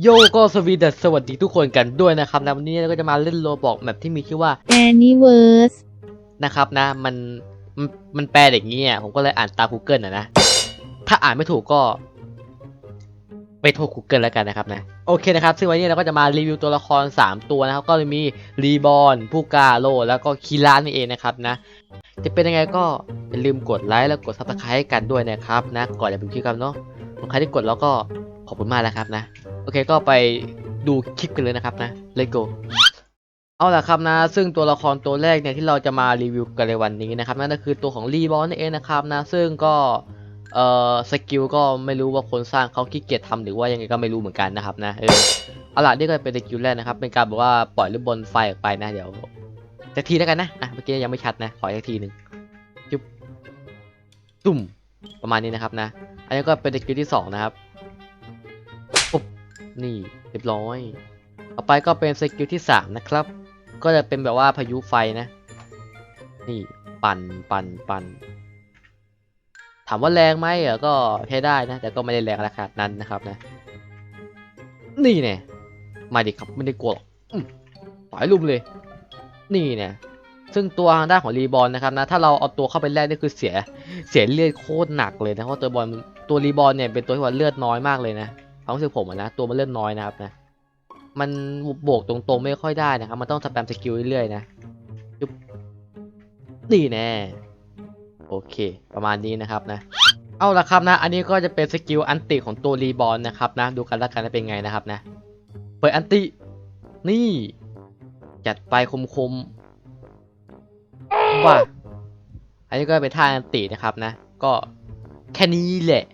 โยก็สวีดัสสวัสดีทุกคนกันด้วยนะครับนะวันนี้เราก็จะมาเล่นโลบอกแบบที่มีชื่อว่า Anyverse นะครับนะมันมันมันแปลอย่างนี้อะผมก็เลยอ่านตาม Google อะนะ ถ้าอ่านไม่ถูกก็ ไปโทษ Google แล้วกันนะครับนะ โอเคนะครับ ซึ่งวันนี้เราก็จะมารีวิวตัวละคร 3 ตัวนะครับ ก็จะมีรีบอนผู้กาโล แล้วก็คีรานนี่เองนะครับนะ จะเป็นยังไงก็อย่าลืมกดไลค์แล้วกด subscribe ให้กันด้วยนะครับนะก่อนจะไปคลิปกันเนาะใครที่กดแล้วก็ขอบคุณมากแล้วครับนะ โอเคก็ไปดูคลิปกันเลยนะครับนะ let's go เอาล่ะครับนะ ซึ่งตัวละครตัวแรกเนี่ยที่เราจะมารีวิวกันในวันนี้นะครับ นั่นก็คือตัวของรีบอลนั่นเองนะครับนะ ซึ่งก็เอ่อสกิลก็ไม่รู้ว่าคนสร้างเขาขี้เกียจทำหรือว่ายังไงก็ไม่รู้เหมือนกันนะครับนะเออเอาล่ะนี่ก็เป็นสกิลแรกนะครับ เป็นการบอกว่าปล่อยลูกบอลไฟออกไปนะ เดี๋ยวจะทีแล้วกันนะอะเมื่อกี้ยังไม่ชัดนะ ขออีกทีหนึ่งจุ๊บตุ่มประมาณนี้นะครับนะ อันนี้ก็เป็นสกิลที่สองนะครับ นี่เรียบร้อย ต่อไปก็เป็นสกิลที่ 3 นะครับ ก็จะเป็นแบบว่าพายุไฟนะ นี่ปั่นปั่นปั่นถามว่าแรงไหมเหรอก็ใช้ได้นะ แต่ก็ไม่ได้แรงขนาดนั้นนะครับนะ นี่เนี่ยมาดิครับไม่ได้กลัวหรอกปล่อยลุมเลย นี่เนี่ยซึ่งตัวทางด้านของรีบอลนะครับนะถ้าเราเอาตัวเข้าไปแรกนี่คือเสียเสียเลือดโคตรหนักเลยนะเพราะตัวบอลตัวรีบอลเนี่ยเป็นตัวที่ว่าเลือดน้อยมากเลยนะ ความรู้สึกผมอะนะตัวมันเลือดน้อยนะครับนะ มันโบกตรงๆไม่ค่อยได้นะครับ มันต้องสแปมสกิลเรื่อยๆนะจุ๊บนี่แน่โอเค ประมาณนี้นะครับนะ เอาละครับนะ อันนี้ก็จะเป็นสกิลอันติของตัวรีบอลนะครับนะ ดูกันแล้วกันว่าเป็นไงนะครับนะ เปิดอันติ นี่ จัดไปคมๆว่าอันนี้ก็เป็นท่าอันตินะครับนะ ก็แค่นี้แหละ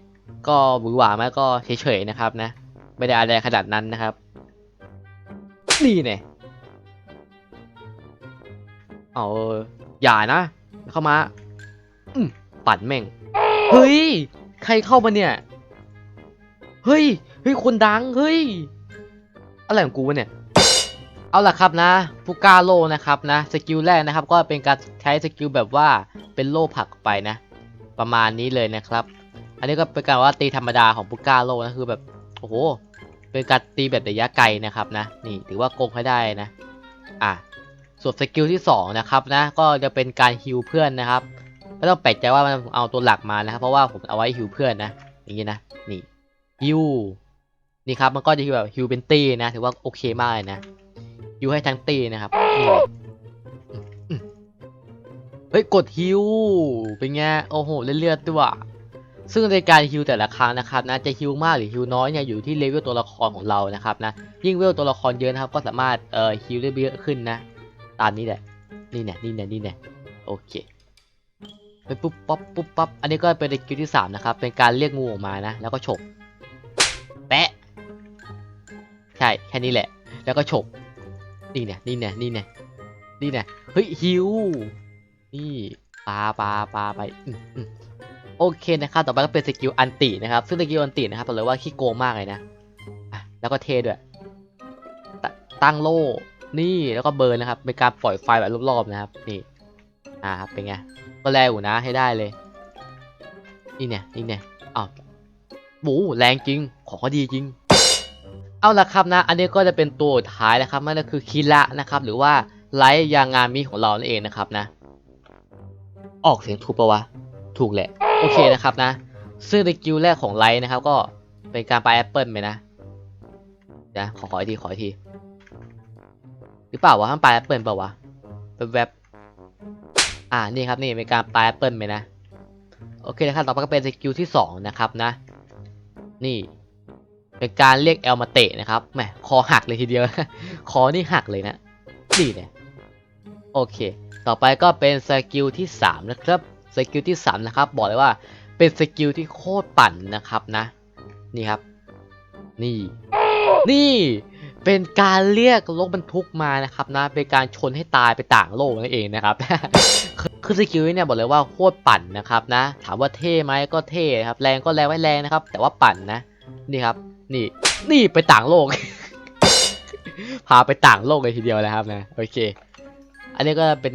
ก็หวือหวาไหมก็เฉยๆนะครับนะไม่ได้อะไรขนาดนั้นนะครับ นี่เนี่ยเอาอย่านะ เข้ามาอืมปัดแม่ง เฮ้ย ใครเข้ามาเนี่ย เฮ้ย เฮ้ย คนดัง เฮ้ย อะไรของกูวะเนี่ย เอาล่ะครับนะผู้กาโลนะครับนะ สกิลแรกนะครับ ก็เป็นการใช้สกิลแบบว่าเป็นโล่ผักไปนะ ประมาณนี้เลยนะครับ อันนี้ก็เป็นการว่าตีธรรมดาของผู้กล้าโลนะคือแบบโอ้โหเป็นการตีแบบระยะไกลนะครับนะนี่ถือว่าโกงให้ได้นะอะส่วนสกิลที่2นะครับนะก็จะเป็นการฮิวเพื่อนนะครับไม่ต้องแปลกใจว่ามันเอาตัวหลักมานะครับเพราะว่าผมเอาไว้ฮิวเพื่อนนะอย่างนี้นะนี่ฮิวนี่ครับมันก็จะฮิวแบบฮิวเป็นตีนะถือว่าโอเคมากเลยนะฮิวให้ทั้งตีนะครับนี่เฮ้ยกดฮิวเป็นไงโอ้โหเลือดๆด้วย ซึ่งในการฮิวแต่ละครั้งนะครับนะจะฮิวมากหรือฮิวน้อยเนี่ยอยู่ที่เลเวลตัวละครของเรานะครับนะยิ่งเวลตัวละครเยอะนะครับก็สามารถเอ่อฮิวได้เยอะขึ้นนะ ตามนี้แหละนี่เนี่ยนี่เนี่ยนี่เนี่ยโอเคไปปุ๊บปั๊บปุ๊บปั๊บอันนี้ก็เป็นสกิลที่สามนะครับเป็นการเรียกงูออกมานะ แล้วก็ฉกแปะใช่แค่นี้แหละ แล้วก็ฉกนี่เนี่ยนี่เนี่ยนี่เนี่ยนี่เนี่ยเฮ้ยฮิวนี่ปลาปลาปลาไปอืมอืม โอเคนะครับ ต่อไปก็เป็นสกิลอันตินะครับ ซึ่งสกิลอันตินะครับบอกเลยว่าขี้โกงมากเลยนะแล้วก็เทด้วยตตั้งโล่นี่แล้วก็เบิร์นนะครับเป็นการปล่อยไฟแบบรอบๆนะครับ นี่อ่าครับเป็นไงก็แรงอยู่นะให้ได้เลยนี่เนี่ยนี่เนี่ยอ้าวบูแรงจริง ของเขาดีจริง เอาละครับนะ อันนี้ก็จะเป็นตัวท้ายนะครับนั่นก็คือคิระนะครับ หรือว่าไลท์ยางงามิของเรานั่นเองนะครับนะ ออกเสียงถูกปะวะ ถูกแหละ โอเคนะครับนะ ซึ่งในกิลแรกของไลท์นะครับ ก็เป็นการไปแอปเปิลไปนะเดี๋ยวขอขออีกทีขออีกทีหรือเปล่าวะมันไปแอปเปิลเปล่าวะแวบๆอ่านี่ครับนี่เป็นการไปแอปเปิลไปนะโอเคนะครับต่อไปก็เป็นสกิลที่สองนะครับนะ นี่ เป็นการเรียกแอลมาเตะนะครับแหมคอหักเลยทีเดียว คอนี่หักเลยนะนี่เนี่ยโอเค ต่อไปก็เป็นสกิลที่สามนะครับ สกิลที่3นะครับบอกเลยว่าเป็นสกิลที่โคตรปั่นนะครับนะ นี่ครับ นี่ นี่เป็นการเรียกรถบรรทุกมานะครับนะ เป็นการชนให้ตายไปต่างโลกนั่นเองนะครับคือสกิลนี้เนี่ยบอกเลยว่าโคตรปั่นนะครับนะ ถามว่าเท่ไหมก็เท่ครับแรงก็แรงไม่แรงนะครับ แต่ว่าปั่นนะ นี่ครับ นี่ นี่ไปต่างโลก พาไปต่างโลกเลยทีเดียวเลยครับนะโอเค อันนี้ก็เป็น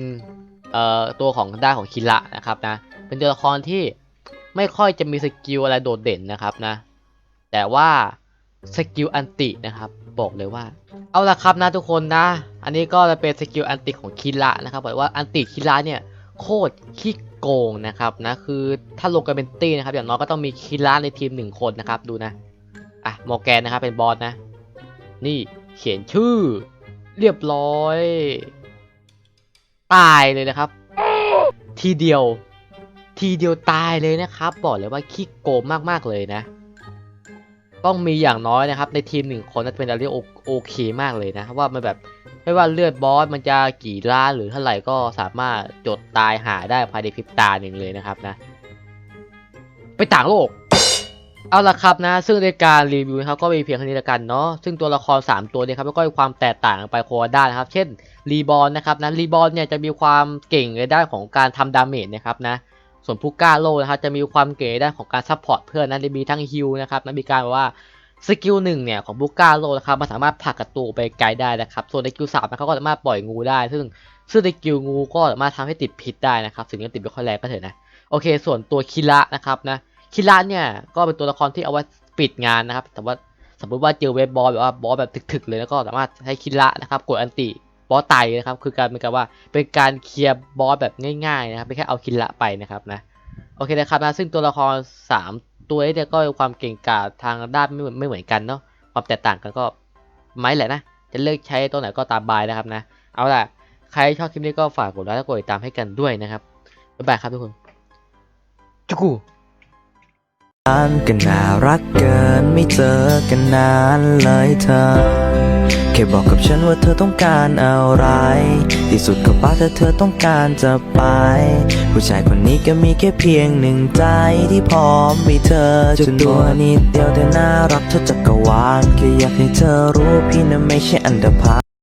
ตัวของด้านของคิระนะครับนะเป็นตัวละครที่ไม่ค่อยจะมีสกิลอะไรโดดเด่นนะครับนะ แต่ว่าสกิลอันตินะครับบอกเลยว่า เอาละครับนะทุกคนนะ อันนี้ก็จะเป็นสกิลอันติของคิระนะครับบอกว่าอันติคิระเนี่ยโคตรขี้โกงนะครับนะคือถ้าลงกันเป็นตี้นะครับอย่างน้อยก็ต้องมีคิระในทีมหนึ่งคนนะครับดูนะอะโมแกนนะครับเป็นบอสนะ นี่เขียนชื่อเรียบร้อย ตายเลยนะครับ ทีเดียว ทีเดียวตายเลยนะครับ บอกเลยว่าขี้โกงมากๆเลยนะ ต้องมีอย่างน้อยนะครับ ในทีมหนึ่งคนน่าจะเป็นอะไรที่โอโอเคมากเลยนะว่ามันแบบไม่ว่าเลือดบอสมันจะกี่ล้านหรือเท่าไหร่ก็สามารถจดตายหาได้ภายในพริบตาหนึ่งเลยนะครับนะ ไปต่างโลก เอาละครับนะ ซึ่งในการรีวิวนะครับก็มีเพียงแค่นี้ละกันเนาะซึ่งตัวละคร 3 ตัวเนี่ยครับก็มีความแตกต่างกันไปโคด้านนะครับ เช่นรีบอลนะครับนะรีบอลเนี่ยจะมีความเก่งในด้านของการทำดาเมจนะครับนะส่วนผู้กล้าโลนะครับจะมีความเก๋ในด้านของการซัพพอร์ตเพื่อนนะจะมีทั้งฮิลนะครับนะมีการว่าสกิลหนึ่งเนี่ยของบุก้าโลนะครับมันสามารถผลักกระตูไปไกลได้นะครับส่วนในกิลสามนะครับก็สามารถปล่อยงูได้ ซึ่งซึ่งในกิลงูก็สามารถทำให้ติดพิษได้นะครับถึงจะติดไม่ค่อยแรงก็เถอะนะโอเค ส่วนตัวคิระนะครับนะ คิระเนี่ยก็เป็นตัวละครที่เอาไว้ปิดงานนะครับ แต่ว่าสมมติว่าเจอเวบบอสแบบว่าบอสแบบถึกๆเลยแล้วก็สามารถใช้คิระนะครับกดอันติบอสไตนะครับ คือการเป็นการว่าเป็นการเคลียร์บอสแบบง่ายๆนะครับไม่แค่เอาคิระไปนะครับนะโอเคนะครับนะซึ่งตัวละคร 3 ตัวนี้ก็ความเก่งกาจทางด้านไม่เหมือนไม่เหมือนกันเนาะความแตกต่างกันก็ไม่แหละนะ จะเลือกใช้ตัวไหนก็ตามบายนะครับนะ เอาล่ะ ใครชอบคลิปนี้ก็ฝากกดไลค์และกดติดตามให้กันด้วยนะครับบ๊ายบายครับทุกคนจุกูานก็น่ารักเกินไม่เจอกันนานเลยเธอ แค่บอกกับฉันว่าเธอต้องการอะไร ที่สุดก็ป้าถ้าเธอต้องการจะไป ผู้ชายคนนี้ก็มีแค่เพียงหนึ่งใจที่พร้อมมีเธอจนตัวนิดเดียวแต่น่ารักเท่าจักรวาลแค่อยากให้เธอรู้พี่นั้นไม่ใช่อันดาพา